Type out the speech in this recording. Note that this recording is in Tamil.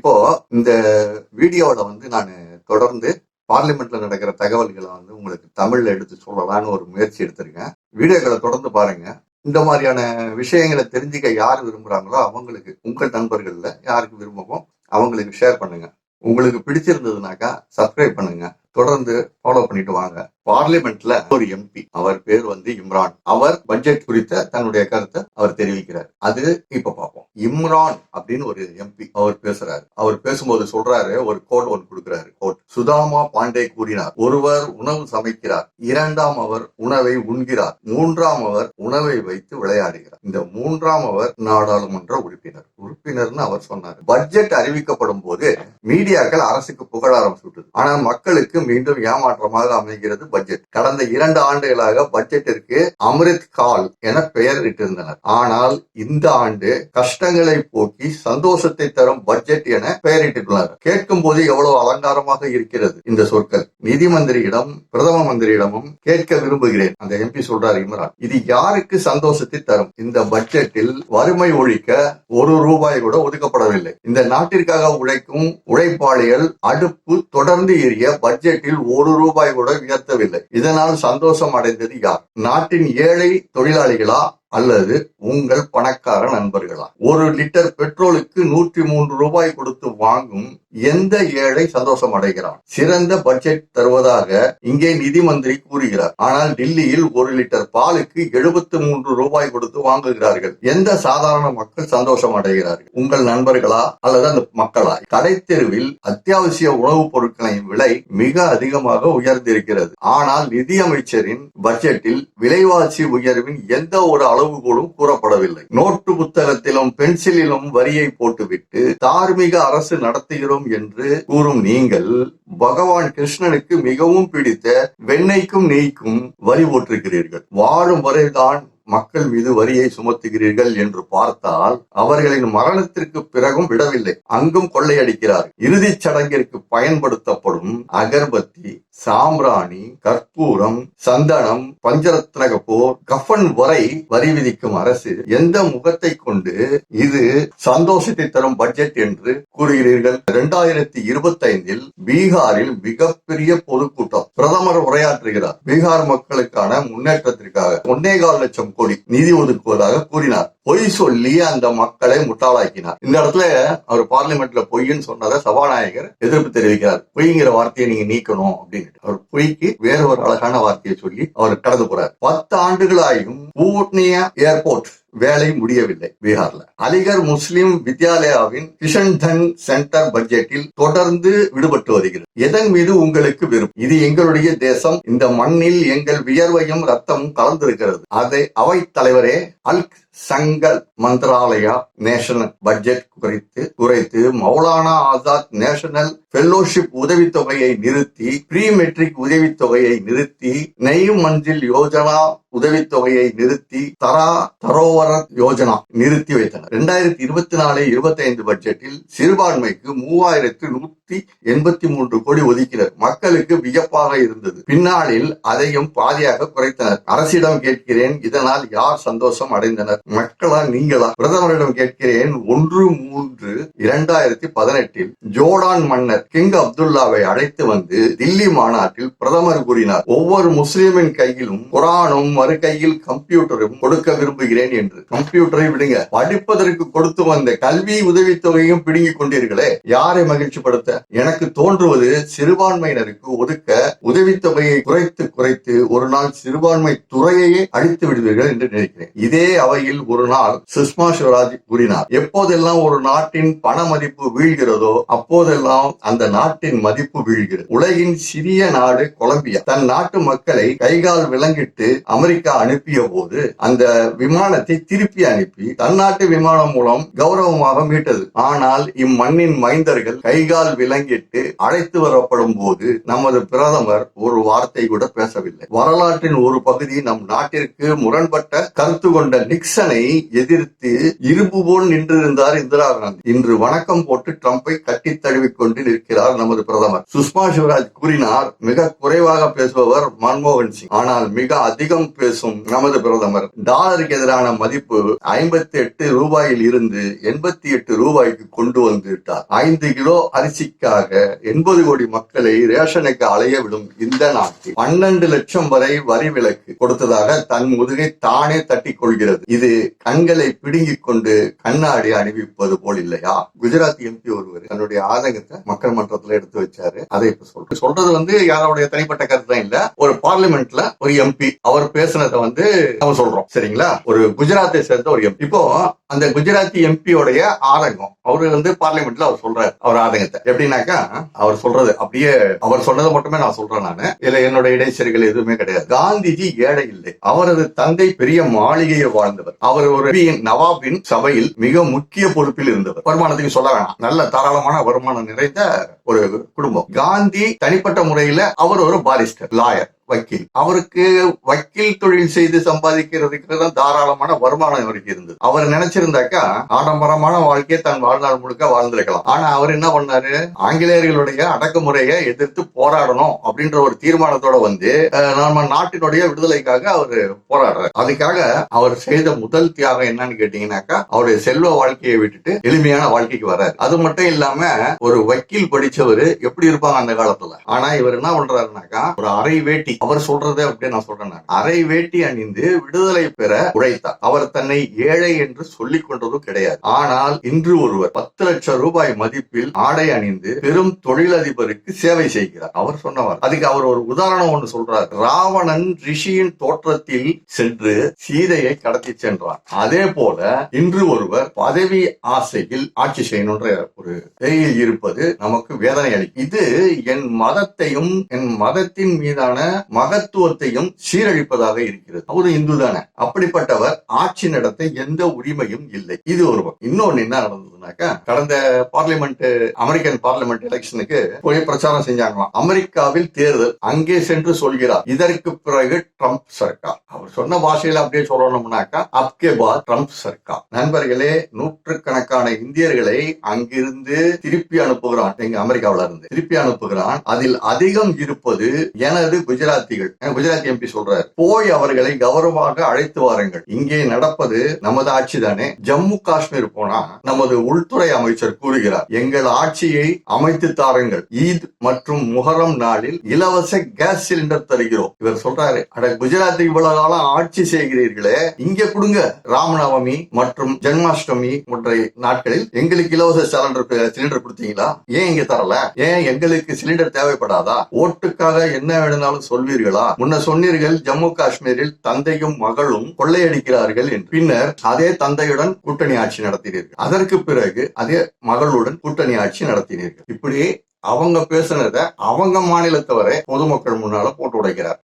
இப்போ இந்த வீடியோவில் வந்து நான் தொடர்ந்து பார்லிமெண்ட்ல நடக்கிற தகவல்களை வந்து உங்களுக்கு தமிழ்ல எடுத்து சொல்லலாம்னு ஒரு முயற்சி எடுத்திருக்கேன். வீடியோக்களை தொடர்ந்து பாருங்க. இந்த மாதிரியான விஷயங்களை தெரிஞ்சுக்க யார் விரும்புறாங்களோ அவங்களுக்கு உங்கள் நண்பர்கள்ல யாருக்கு விரும்பவும் அவங்களுக்கு ஷேர் பண்ணுங்க. உங்களுக்கு பிடிச்சிருந்ததுனாக்கா சப்ஸ்கிரைப் பண்ணுங்க. தொடர்ந்து ஃபாலோ பண்ணிட்டு வாங்க. பார்லிமெண்ட்ல ஒரு எம்பி அவர் பேர் வந்து இம்ரான். அவர் பட்ஜெட் குறித்த தன்னுடைய கருத்தை அவர் தெரிவிக்கிறார். அது இப்ப பார்ப்போம். இம்ரான் அப்படின்னு ஒரு எம்பி அவர் பேசுறாரு. அவர் பேசும்போது சொல்றாரு ஒரு கோட் ஒன்று கொடுக்கிறாரு. கோட் சுதாமா பாண்டே கூறினார் ஒருவர் உணவு சமைக்கிறார் இரண்டாம் அவர் உணவை உண்கிறார் மூன்றாம் அவர் உணவை வைத்து விளையாடுகிறார். இந்த மூன்றாம் அவர் நாடாளுமன்ற உறுப்பினர். உறுப்பினர்னு அவர் சொன்னார். பட்ஜெட் அறிவிக்கப்படும் போது மீடியாக்கள் அரசுக்கு புகழ ஆரம்பிச்சு ஆனால் மக்களுக்கு மீண்டும் ஏமாற்றமாக அமைகிறது பட்ஜெட் கடந்த இரண்டு ஆண்டுகளாக பட்ஜெட்டிற்கு அமிர்த் கால் என பெயர் இட்டிருந்தனர் ஆனால் இந்த ஆண்டு கஷ்டங்களை போக்கி சந்தோஷத்தை தரும் பட்ஜெட் என பெயரிட்டுள்ளனர். கேட்கும் போது எவ்வளவு அலங்காரமாக இருக்கிறது இந்த சொற்கள். நிதி மந்திரியிடம் பிரதம மந்திரியிடமும் கேட்க விரும்புகிறேன். அந்த எம்பி சொல்றாரு இம்ரான். இது யாருக்கு சந்தோஷத்தை தரும்? இந்த பட்ஜெட்டில் வறுமை ஒழிக்க ஒரு ரூபாய் கூட ஒதுக்கப்படவில்லை. இந்த நாட்டிற்காக உழைக்கும் உழைப்பாளிகள் அடுப்பு தொடர்ந்து எரிய பட்ஜெட்டில் ஒரு ரூபாய் கூட உயர்த்தவில்லை. இதனால் சந்தோஷம் அடைந்தது யார்? நாட்டின் ஏழை தொழிலாளிகளா? அல்லது உங்கள் பணக்கார நண்பர்களா? ஒரு லிட்டர் பெட்ரோலுக்கு நூற்றி மூன்று ரூபாய் கொடுத்து வாங்கும் எந்த ஏழை சந்தோஷம் அடைகிறான்? சிறந்த பட்ஜெட் தருவதாக இங்கே நிதி மந்திரி கூறுகிறார். ஆனால் டெல்லியில் ஒரு லிட்டர் பாலுக்கு எழுபத்தி மூன்று ரூபாய் கொடுத்து வாங்குகிறார்கள். எந்த சாதாரண மக்கள் சந்தோஷம் அடைகிறார்கள்? உங்கள் நண்பர்களா? அல்லது அந்த மக்களா? கடை தெருவில் அத்தியாவசிய உணவுப் பொருட்களின் விலை மிக அதிகமாக உயர்ந்திருக்கிறது. ஆனால் நிதியமைச்சரின் பட்ஜெட்டில் விலைவாசி உயர்வின் எந்த ஒரு அளவுகோலும் கூறப்படவில்லை. நோட்டு புத்தகத்திலும் பென்சிலிலும் வரியை போட்டுவிட்டு தார்மீக அரசு நடத்துகிறோம் என்று கூறும் நீங்கள் பகவான் கிருஷ்ணனுக்கு மிகவும் பிடித்த வெண்ணெய்க்கும் நெய்க்கும் வரி போட்டிருக்கிறீர்கள். வாழும் வரைதான் மக்கள் மீது வரியை சுமத்துகிறீர்கள் என்று பார்த்தால் அவர்களின் மரணத்திற்கு பிறகும் விடவில்லை. அங்கும் கொள்ளையடிக்கிறார். இறுதிச் சடங்கிற்கு பயன்படுத்தப்படும் அகர்பத்தி சாம்பிராணி கற்பூரம் சந்தனம் பஞ்சரத்ன கபூர் கஃபன் வரை வரி விதிக்கும் அரசு எந்த முகத்தை கொண்டு இது சந்தோஷத்தை தரும் பட்ஜெட் என்று கூறுகிறீர்கள்? இரண்டாயிரத்தி இருபத்தி ஐந்தில் பீகாரில் மிகப்பெரிய பொதுக்கூட்டம். பிரதமர் உரையாற்றுகிறார். பீகார் மக்களுக்கான முன்னேற்றத்திற்காக. ஒன்னேகால் லட்சம் கோடி நிதி ஒதுக்குவதாக கூறினார். பொய் சொல்லி அந்த மக்களை முட்டாளாக்கினார். இந்த இடத்துல அவர் பார்லிமெண்ட்ல பொய்ன்னு சொன்னதை சபாநாயகர் எதிர்ப்பு தெரிவிக்கிறார். பொய்ங்கிற வார்த்தையை நீங்க நீக்கணும் அப்படின்னு அவர் பொய்க்கு வேற ஒரு அழகான வார்த்தையை சொல்லி அவர் கடந்து போறார். பத்து ஆண்டுகளாயும் பூர்ணியா ஏர்போர்ட் வேலை முடியவில்லை பீகார்ல. அலிகர் முஸ்லிம் வித்யாலயாவின் கிஷன் தன் சென்டர் பட்ஜெட்டில் தொடர்ந்து விடுபட்டு வருகிறது. எதன் மீது உங்களுக்கு விருப்பம் இது எங்களுடைய தேசம். இந்த மண்ணில் எங்கள் வியர்வையும் ரத்தமும் கலந்திருக்கிறது. அதை அவை தலைவரே அல்க் சங்கல் மந்திராலயா நேஷனல் பட்ஜெட் குறித்து குறைத்து மௌலானா ஆசாத் நேஷனல் ஃபெல்லோஷிப் உதவித்தொகையை நிறுத்தி ப்ரீ மெட்ரிக் உதவித்தொகையை நிறுத்தி நெய் மஞ்சில் யோஜனா உதவித்தொகையை நிறுத்தி தரா தரோவர யோஜனா நிறுத்தி வைத்தனர். இரண்டாயிரத்தி இருபத்தி நாலு இருபத்தி ஐந்து பட்ஜெட்டில் சிறுபான்மைக்கு மூவாயிரத்து நூத்தி எண்பத்தி மூன்று கோடி ஒதுக்கினர். மக்களுக்கு வியப்பாக இருந்தது. பின்னாளில் அதையும் பாதியாக குறைத்தனர். அரசிடம் கேட்கிறேன். இதனால் யார் சந்தோஷம் அடைந்தனர்? மக்களா நீங்களா? பிரதமரிடம் கேட்கிறேன். ஒன்று மூன்று இரண்டாயிரத்தி பதினெட்டில் ஜோர்டான் மன்னர் கிங் அப்துல்லாவை அழைத்து வந்து தில்லி மாநாட்டில் பிரதமர் கூறினார். ஒவ்வொரு முஸ்லிமின் கையிலும் குரானும் மறு கையில் கம்ப்யூட்டரும் கொடுக்க விரும்புகிறேன் என்று. கம்ப்யூட்டரை விடுங்க. படிப்பதற்கு கொடுத்து வந்த கல்வி உதவித்தொகையும் பிடுங்கிக் கொண்டீர்களே. யாரை மகிழ்ச்சிப்படுத்த? எனக்கு தோன்றுவது சிறுபான்மையினருக்கு ஒதுக்க உதவித்தொகையை குறைத்து குறைத்து ஒரு நாள் சிறுபான்மை துறையையே அழித்து விடுவீர்கள் என்று நினைக்கிறேன். இதே அவையில் ஒரு நாள் சுஷ்மா ஸ்வராஜ் கூறினார். எப்போதெல்லாம் ஒரு நாட்டின் பண மதிப்பு வீழ்கிறதோ அப்போதெல்லாம் அந்த நாட்டின் மதிப்பு வீழ்கிறது. உலகின் சிறிய நாடு கொலம்பியா. தன் நாட்டு மக்களை கைகால் விலங்கிட்டு அமெரிக்கா அனுப்பிய போது அந்த விமானத்தை திருப்பி அனுப்பி தன்னாட்டு விமானம் மூலம் கௌரவமாக மீட்டது. ஆனால் இம்மண்ணின் மைந்தர்கள் கைகால் விலங்கிட்டு அழைத்து வரப்படும் போது நமது பிரதமர் ஒரு வார்த்தை கூட பேசவில்லை. வரலாற்றின் ஒரு பகுதி நம் நாட்டிற்கு முரண்பட்ட கருத்து கொண்ட நிக்சன் நிக்சனை எதிர்த்து இரும்பு போல் நின்றிருந்தார் இந்திரா காந்தி. இன்று வணக்கம் போட்டு ட்ரம்பை கட்டி தழுவிக் கொண்டு நிற்கிறார் நமது பிரதமர். சுஷ்மா சிவராஜ் கூறினார் மிக குறைவாக பேசுபவர் மன்மோகன் சிங். ஆனால் மிக அதிகம் பேசும் நமது பிரதமர். டாலருக்கு எதிரான மதிப்பு ஐம்பத்தி எட்டு ரூபாயில் இருந்து எண்பத்தி எட்டு ரூபாய்க்கு கொண்டு வந்து விட்டார் ஐந்து கிலோ அரிசிக்காக எண்பது கோடி மக்களை ரேஷனுக்கு அலைய விடும் இந்த நாட்டில் பன்னெண்டு லட்சம் வரை வரி விலக்கு கொடுத்ததாக தன் முதுகை தானே தட்டிக் கொள்கிறது இது கண்களை பிடுங்கிக் கொண்டு கண்ணாடி அணிவிப்பது போல் இல்லையா? குஜராத் எம்பி ஒருவர் தன்னுடைய ஆதங்கத்தை மக்கள் மன்றத்துல எடுத்து வச்சாரு. அதை இப்ப சொல்றேன். சொல்றது வந்து யாரோடைய தனிப்பட்ட கருத்து தான் இல்ல. ஒரு பார்லிமெண்ட்ல ஒரு எம்பி அவர் பேசுனதை வந்து நம்ம சொல்றோம். சரிங்களா? ஒரு குஜராத்தை சேர்ந்த ஒரு எம்பி இப்போ அந்த குஜராத்தி எம்பியோடைய ஆதங்கம் அவரு வந்து பார்லிமெண்ட்ல அவர் சொல்றாரு அவர் ஆதங்கத்தை. எப்படின்னாக்கா அவர் சொல்றது அப்படியே அவர் சொன்னதை மட்டுமே நான் சொல்றேன் நானு. இதுல என்னோட இடைச்செறிகள் எதுவுமே கிடையாது. காந்திஜி ஏழை இல்லை. அவரது தந்தை பெரிய மாளிகையில் வாழ்ந்தவர். அவர் ஒரு நவாபின் சபையில் மிக முக்கிய பொறுப்பில் இருந்தவர். வருமானத்துக்கு சொல்ல வேணாம். நல்ல தாராளமான வருமானம் நிறைந்த ஒரு குடும்பம். காந்தி தனிப்பட்ட முறையில அவர் ஒரு பாரிஸ்டர் லாயர் வக்கீல். அவருக்கு வக்கீல் தொழில் செய்து சம்பாதிக்கிறதுக்கு தான் தாராளமான வருமானம் அவருக்கு இருந்தது. அவர் நினைச்சிருந்தாக்கா ஆடம்பரமான வாழ்க்கையை தன் வாழ்நாள் முழுக்க வாழ்ந்திருக்கலாம். ஆனா அவர் என்ன பண்ணாரு? ஆங்கிலேயர்களுடைய அடக்குமுறையை எதிர்த்து போராடணும் அப்படின்ற ஒரு தீர்மானத்தோட வந்து நம்ம நாட்டினுடைய விடுதலைக்காக அவர் போராடுறாரு. அதுக்காக அவர் செய்த முதல் தியாகம் என்னன்னு கேட்டீங்கன்னாக்கா அவருடைய செல்வ வாழ்க்கையை விட்டுட்டு எளிமையான வாழ்க்கைக்கு வர்றாரு. அது மட்டும் இல்லாம ஒரு வக்கீல் படிச்சவர் எப்படி இருப்பாங்க அந்த காலத்துல? ஆனா இவர் என்ன பண்றாருனாக்கா ஒரு அரை வேட்டி அவர் சொல்றதே அப்படியே நான் சொல்றேன் அரை வேட்டி அணிந்து விடுதலை பெற உழைத்தார். அவர் தன்னை ஏழை என்று சொல்லிக் கொண்டதும் கிடையாது. ஆனால் இன்று ஒருவர் பத்து லட்சம் ரூபாய் மதிப்பில் ஆடை அணிந்து பெரும் தொழிலதிபருக்கு சேவை செய்கிறார். அவர் சொன்னவர் அதுக்கு அவர் ஒரு உதாரணம் ஒன்று சொல்றார். ராவணன் ரிஷியின் தோற்றத்தில் சென்று சீதையை கடத்தி சென்றார் அதே போல இன்று ஒருவர் பதவி ஆசையில் ஆட்சி செய்யணுன்ற ஒரு நிலையில் இருப்பது நமக்கு வேதனை அளிக்கும். இது என் மதத்தையும் என் மதத்தின் மீதான மகத்துவத்தையும் சீரழிப்பதாக இருக்கிறது. அவரும் இந்து தானே. அப்படிப்பட்டவர் ஆட்சி நடத்த எந்த உரிமையும் இல்லை. இது ஒரு இன்னொன்னு என்ன நடந்ததுனாக்கா கடந்த பார்லிமெண்ட் அமெரிக்கன் பார்லிமெண்ட் எலெக்ஷனுக்கு போய் பிரச்சாரம் செஞ்சாங்களாம். அமெரிக்காவில் தேர்தல் அங்கே சென்று சொல்கிறார். இதற்கு பிறகு ட்ரம்ப் சர்க்கார். அவர் சொன்ன பாஷையில அப்படியே சொல்லணும்னாக்கா அப்கே பா ட்ரம்ப் சர்க்கார். நண்பர்களே நூற்றுக்கணக்கான இந்தியர்களை அங்கிருந்து திருப்பி அனுப்புகிறான். எங்க அமெரிக்காவில இருந்து திருப்பி அனுப்புகிறான். அதில் அதிகம் இருப்பது எனது குஜராத் குஜராத்திகள். குஜராத் எம்பி சொல்றாரு? போய் அவர்களை கௌரவமாக அழைத்து வாருங்கள். இங்கே நடப்பது நமது ஆட்சி தானே. ஜம்மு காஷ்மீர் போனா நமது உள்துறை அமைச்சர் கூறுகிறார் எங்கள் ஆட்சியை அமைத்து தாருங்கள். ஈத் மற்றும் முகரம் நாளில் இலவச கேஸ் சிலிண்டர் தருகிறோம். இவர் சொல்றாரு அட குஜராத்தை இவ்வளவு காலம் ஆட்சி செய்கிறீர்களே. இங்க கொடுங்க. ராமநவமி மற்றும் ஜென்மாஷ்டமி போன்ற நாட்களில் எங்களுக்கு இலவச சிலிண்டர் சிலிண்டர் கொடுத்தீங்களா? ஏன் இங்க தரல? ஏன் எங்களுக்கு சிலிண்டர் தேவைப்படாதா? ஓட்டுக்காக என்ன வேணும்னாலும் சொல்வீர்களா? முன்ன சொன்னீர்கள் ஜம்மு காஷ்மீரில் தந்தையும் மகளும் கொள்ளையடிக்கிறார்கள் என்று. பின்னர் அதே தந்தையுடன் கூட்டணி ஆட்சி நடத்தினீர்கள். அதற்கு பிறகு அதே மகளுடன் கூட்டணி ஆட்சி நடத்தினீர்கள். இப்படி அவங்க பேசுனத அவங்க மாநிலத்தவரை பொதுமக்கள் முன்னால போட்டு உடைக்கிறார்.